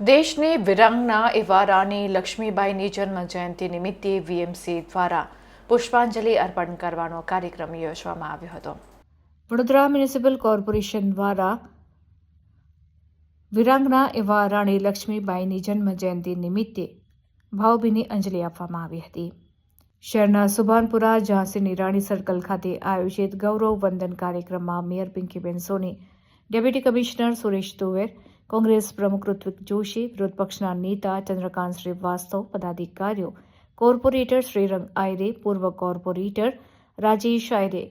દેશની વિરાંગના એવા રાણી લક્ષ્મીબાઈની જન્મ જયંતિ નિમિત્તે વીએમસી દ્વારા પુષ્પાંજલિ અર્પણ કરવાનો કાર્યક્રમ યોજવામાં આવ્યો હતો. વડોદરા મ્યુનિસિપલ કોર્પોરેશન દ્વારા વિરાંગના એવા રાણી લક્ષ્મીબાઈની જન્મ જયંતિ નિમિત્તે ભાવભીની અંજલિ આપવામાં આવી હતી. શહેરના સુભાનપુરા, ઝાંસીની રાણી સર્કલ ખાતે આયોજિત ગૌરવ વંદન કાર્યક્રમમાં mayor Pinkiben Soni, deputy commissioner Suresh Tuver Congress પ્રમુખ ઋત્વિક જોશી વિરોધ પક્ષના નેતા ચંદ્રકાંત શ્રીવાસ્તવ, પદાધિકારીઓ, કોર્પોરેટર શ્રીરંગ આયરે, પૂર્વ કોર્પોરેટર રાજેશ આયરે,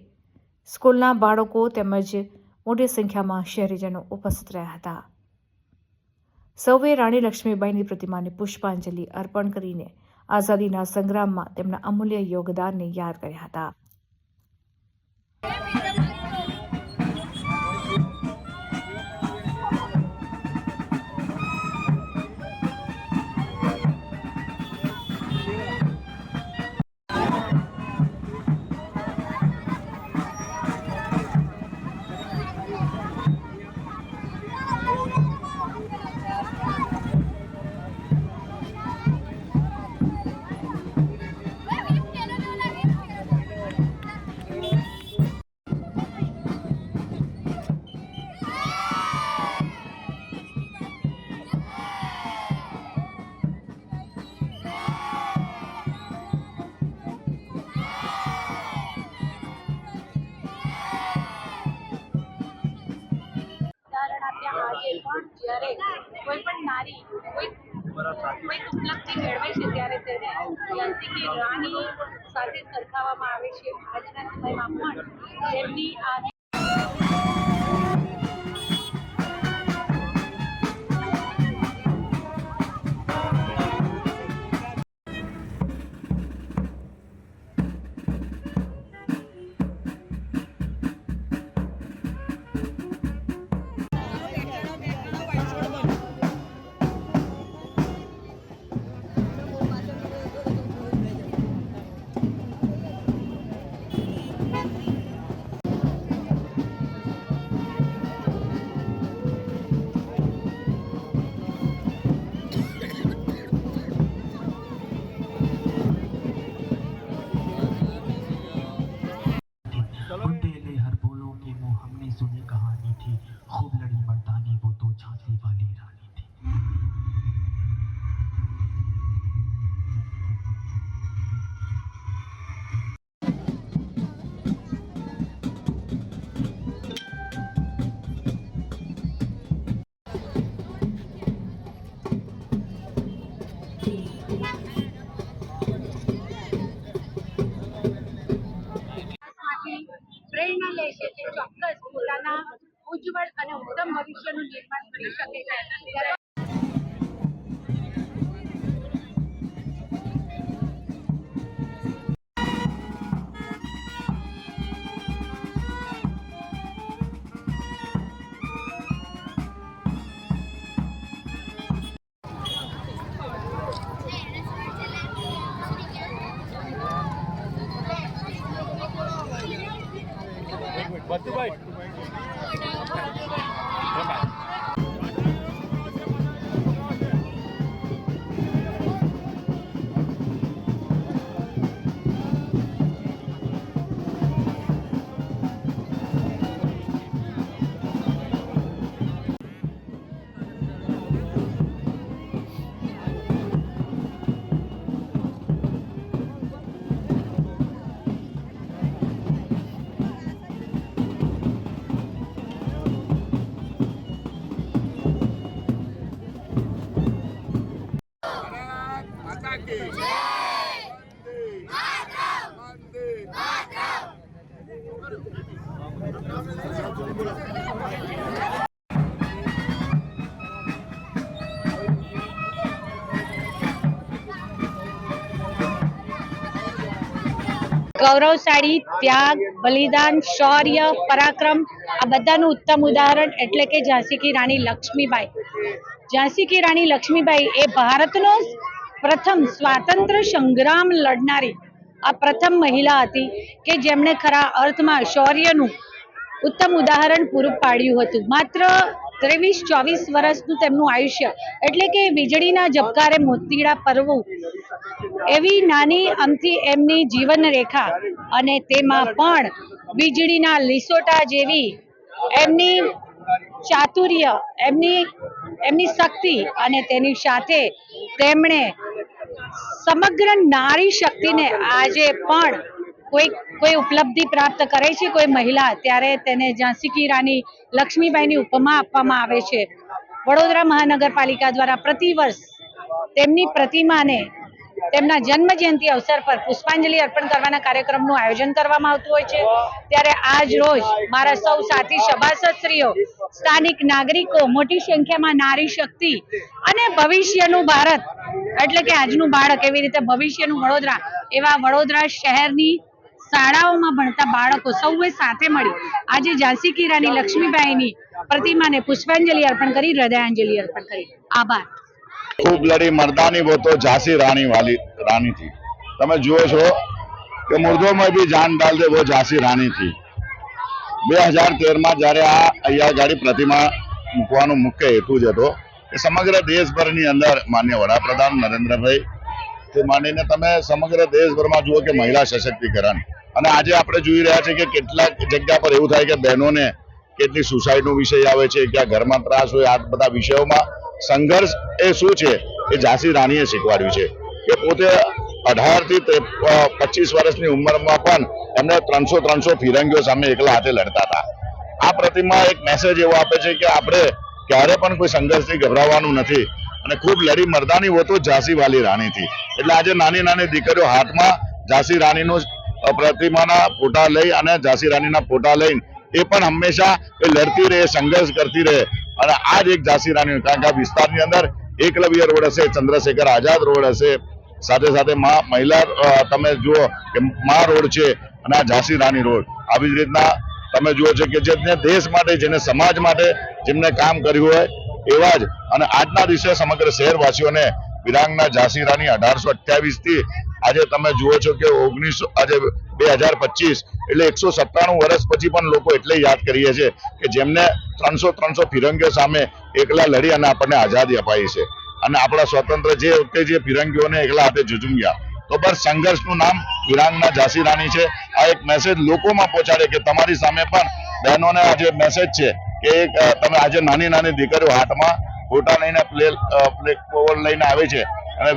સ્કૂલના બાળકો તેમજ મોટી સંખ્યામાં શહેરીજનો ઉપસ્થિત રહ્યા હતા. સૌએ રાણી લક્ષ્મીબાઈની પ્રતિમાને પુષ્પાંજલિ અર્પણ કરીને આઝાદીના સંગ્રામમાં તેમના અમૂલ્ય યોગદાનને યાદ કર્યા હતા. ત્યારે તેને ઝાંસી રાણી સાથે સરખાવવામાં આવે છે. આજના સમયમાં પણ તેમની આ పత్తిబాయ్ ગૌરવશાળી ત્યાગ, બલિદાન, શૌર્ય, પરાક્રમ, આ બધાનું ઉત્તમ ઉદાહરણ એટલે કે ઝાંસી કી રાણી લક્ષ્મીબાઈ. ઝાંસી કી રાણી લક્ષ્મીબાઈ એ ભારતનો પ્રથમ સ્વાતંત્ર્ય સંગ્રામ લડનારી આ પ્રથમ મહિલા હતી કે જેમણે ખરા અર્થમાં શૌર્યનું ઉત્તમ ઉદાહરણ પૂરું પાડ્યું હતું. માત્ર ત્રેવીસ, ચોવીસ વર્ષનું તેમનું આયુષ્ય. એટલે કે વીજળીના ઝબકારે મોતીડા પરવું. એવી નાની અમથી એમની જીવન રેખા અને તેમાં પણ વીજળીના લીસોટા જેવી એમની ચાતુર્ય, એમની એમની શક્તિ અને તેની સાથે તેમણે સમગ્ર નારી શક્તિને આજે પણ કોઈ કોઈ ઉપલબ્ધિ પ્રાપ્ત કરે છે કોઈ મહિલા, ત્યારે તેને ઝાંસી કી રાની લક્ષ્મીબાઈની ઉપમા આપવામાં આવે છે. વડોદરા મહાનગરપાલિકા દ્વારા પ્રતિવર્ષ તેમની પ્રતિમાને તેમના જન્મ જયંતિ અવસર પર પુષ્પાંજલિ અર્પણ કરવાના કાર્યક્રમનું આયોજન કરવામાં આવતું હોય છે. ત્યારે આજ રોજ મારા સૌ સાથી સભાસદશ્રીઓ, સ્થાનિક નાગરિકો, મોટી સંખ્યામાં નારી શક્તિ અને ભવિષ્યનું ભારત, એટલે કે આજનું બાળક, એવી રીતે ભવિષ્યનું વડોદરા, એવા વડોદરા શહેરની શાળાઓમાં ભણતા બાળકો સૌએ સાથે મળી આજે ઝાંસી કિરાની લક્ષ્મીબાઈની પ્રતિમાને પુષ્પાંજલિ અર્પણ કરી, હૃદયાંજલિ અર્પણ કરી. આભાર. ખૂબ લડી મરદાની વો ઝાંસી રાણી વાલી રાણી થી તમે જુઓ છો કે મુર્દોમાં બી જાન ડાલ દે વો ઝાંસી રાણી થી બે હજાર તેરમાં જ્યારે આ અહીંયા ગાડી પ્રતિમા મૂકવાનો મુખ્ય હેતુ જ હતો કે સમગ્ર દેશભરની અંદર માન્ય વડાપ્રધાન નરેન્દ્રભાઈ થી માંડીને તમે સમગ્ર દેશભરમાં જુઓ કે મહિલા સશક્તિકરણ અને આજે આપણે જોઈ રહ્યા છીએ કે કેટલાક જગ્યા પર એવું થાય કે બહેનોને કેટલી સુસાઇડનો વિષય આવે છે, ક્યાં ઘરમાં ત્રાસ હોય, આ બધા વિષયોમાં સંઘર્ષ એ શું છે એ ઝાંસી રાણીએ શીખવાડ્યું છે કે પોતે અઢારથી પચીસ વર્ષની ઉંમરમાં પણ એમને ત્રણસો ત્રણસો ફિરંગીઓ સામે એકલા હાથે લડતા હતા. આ પ્રતિમા એક મેસેજ એવો આપે છે કે આપણે ક્યારે પણ કોઈ સંઘર્ષથી ગભરાવાનું નથી અને ખૂબ લડી મરદાની હોતો ઝાંસી વાલી રાણી થી એટલે આજે નાની નાની દીકરીઓ હાથમાં ઝાંસી રાણીનું પ્રતિમાના ફોટા લઈ અને ઝાંસી રાણીના ફોટા લઈને એ પણ હંમેશા એ લડતી રહે, સંઘર્ષ કરતી રહે. અને આ જ એક ઝાંસી રાણી કારણ કે આ વિસ્તારની અંદર એકલવ્ય રોડ હશે, ચંદ્રશેખર આઝાદ રોડ હશે. સાથે સાથે મા મહિલા તમે જુઓ કે મા રોડ છે અને આ ઝાંસી રાણી રોડ. આવી જ રીતના તમે જુઓ છો કે જેને દેશ માટે, જેને સમાજ માટે જેમને કામ કર્યું હોય એવા જ. અને આજના દિવસે સમગ્ર શહેરવાસીઓને વિરાંગના ઝાંસી રાણી અઢારસો અઠ્યાવીસથી આજે તમે જુઓ છો કે ઓગણીસો, આજે બે હજાર પચીસ એટલે એકસો સત્તાણું વર્ષ પછી પણ લોકો એટલે યાદ કરીએ છે કે જેમને ત્રણસો ત્રણસો ફિરંગીઓ સામે એકલા લડી અને આપણને આઝાદી અપાઈ છે. અને આપણા સ્વતંત્ર જે વખતે જે ફિરંગીઓને એકલા હાથે ઝુઝુમ્યા તો બસ સંઘર્ષનું નામ વિરાંગના ઝાંસી રાણી છે. આ એક મેસેજ લોકોમાં પહોંચાડે કે તમારી સામે પણ બહેનોને આજે મેસેજ છે કે તમે આજે નાની નાની દીકરીઓ હાથમાં ફોટા લઈને પ્લે પ્લે લઈને આવે છે. અને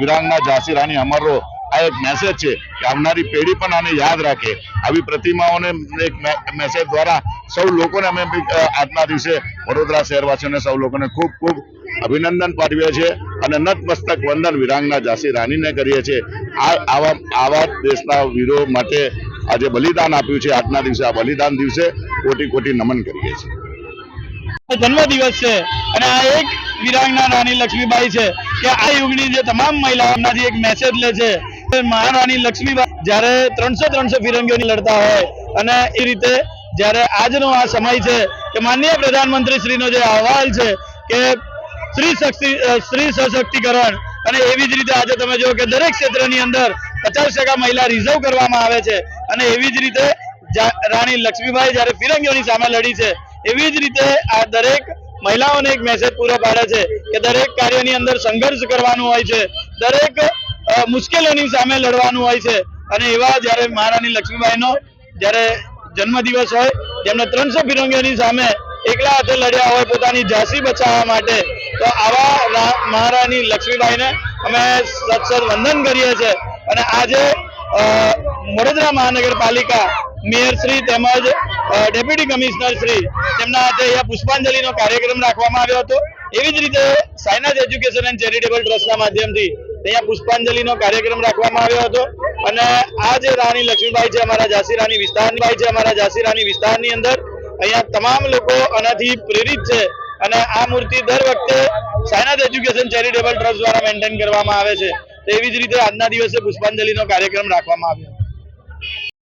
વિરાંગના ઝાંસી રાણી અમરો આ એક મેસેજ છે કે આવનારી પેઢી પણ આને યાદ રાખે. આવી પ્રતિમાઓને એક મેસેજ દ્વારા સૌ લોકોને અમે આજના દિવસે વડોદરા શહેરવાસીઓને સૌ લોકોને ખૂબ ખૂબ અભિનંદન પાઠવીએ છીએ અને નતમસ્તક વંદન વિરાંગના ઝાંસી રાણીને કરીએ છીએ. આ, આવા આવા દેશના વીરો માટે આજે બલિદાન આપ્યું છે. આજના દિવસે આ બલિદાન દિવસે કોટી કોટી નમન કરીએ છીએ. જન્મ દિવસ છે અને આ એક વિરાંગના રાણી લક્ષ્મીબાઈ છે કે આ યુગની જે તમામ મહિલાઓમાંથી એક મેસેજ લે છે મહારાણી લક્ષ્મીબાઈ જ્યારે ત્રણસો ત્રણસો ફિરંગીઓની લડતા હોય અને એ રીતે જ્યારે આજનો આ સમય છે કે માનનીય પ્રધાનમંત્રી જે અહેવાલ છે કે સ્ત્રી શક્તિ સ્ત્રી સશક્તિકરણ અને એવી જ રીતે આજે તમે જો કે દરેક ક્ષેત્રની અંદર પચાસ ટકા મહિલા રિઝર્વ કરવામાં આવે છે અને એવી જ રીતે રાણી લક્ષ્મીબાઈ જ્યારે ફિરંગીઓની સામે લડી છે એવી જ રીતે આ દરેક મહિલાઓને એક મેસેજ પૂરો પાડે છે કે દરેક કાર્યની અંદર સંઘર્ષ કરવાનું હોય છે, દરેક મુશ્કેલીઓની સામે લડવાનું હોય છે. અને એવા જ્યારે મહારાણી લક્ષ્મીબાઈનો જ્યારે જન્મદિવસ હોય, જેમને ત્રણસો ફિરંગીઓની સામે એકલા હાથે લડ્યા હોય પોતાની ઝાંસી બચાવવા માટે, તો આવા મહારાણી લક્ષ્મીબાઈને અમે સત્સર વંદન કરીએ છીએ. અને આજે વડોદરા મહાનગરપાલિકા મેયર શ્રી તેમજ ડેપ્યુટી કમિશનર શ્રી તેમના હાથે પુષ્પાંજલિનો કાર્યક્રમ રાખવામાં આવ્યો હતો. એવી જ રીતે સાયનાથ એજ્યુકેશન એન્ડ ચેરિટેબલ ટ્રસ્ટના માધ્યમથી અહીંયા પુષ્પાંજલિનો કાર્યક્રમ રાખવામાં આવ્યો હતો. અને આ જે રાણી લક્ષ્મીબાઈ છે, અમારા ઝાંસી રાણી વિસ્તારની બાઈ છે, અમારા ઝાંસી વિસ્તારની અંદર અહીંયા તમામ લોકો આનાથી પ્રેરિત છે. અને આ મૂર્તિ દર વખતે સાયનાથ એજ્યુકેશન ચેરિટેબલ ટ્રસ્ટ દ્વારા મેન્ટેન કરવામાં આવે છે. તો એવી જ રીતે આજના દિવસે પુષ્પાંજલિનો કાર્યક્રમ રાખવામાં આવ્યો.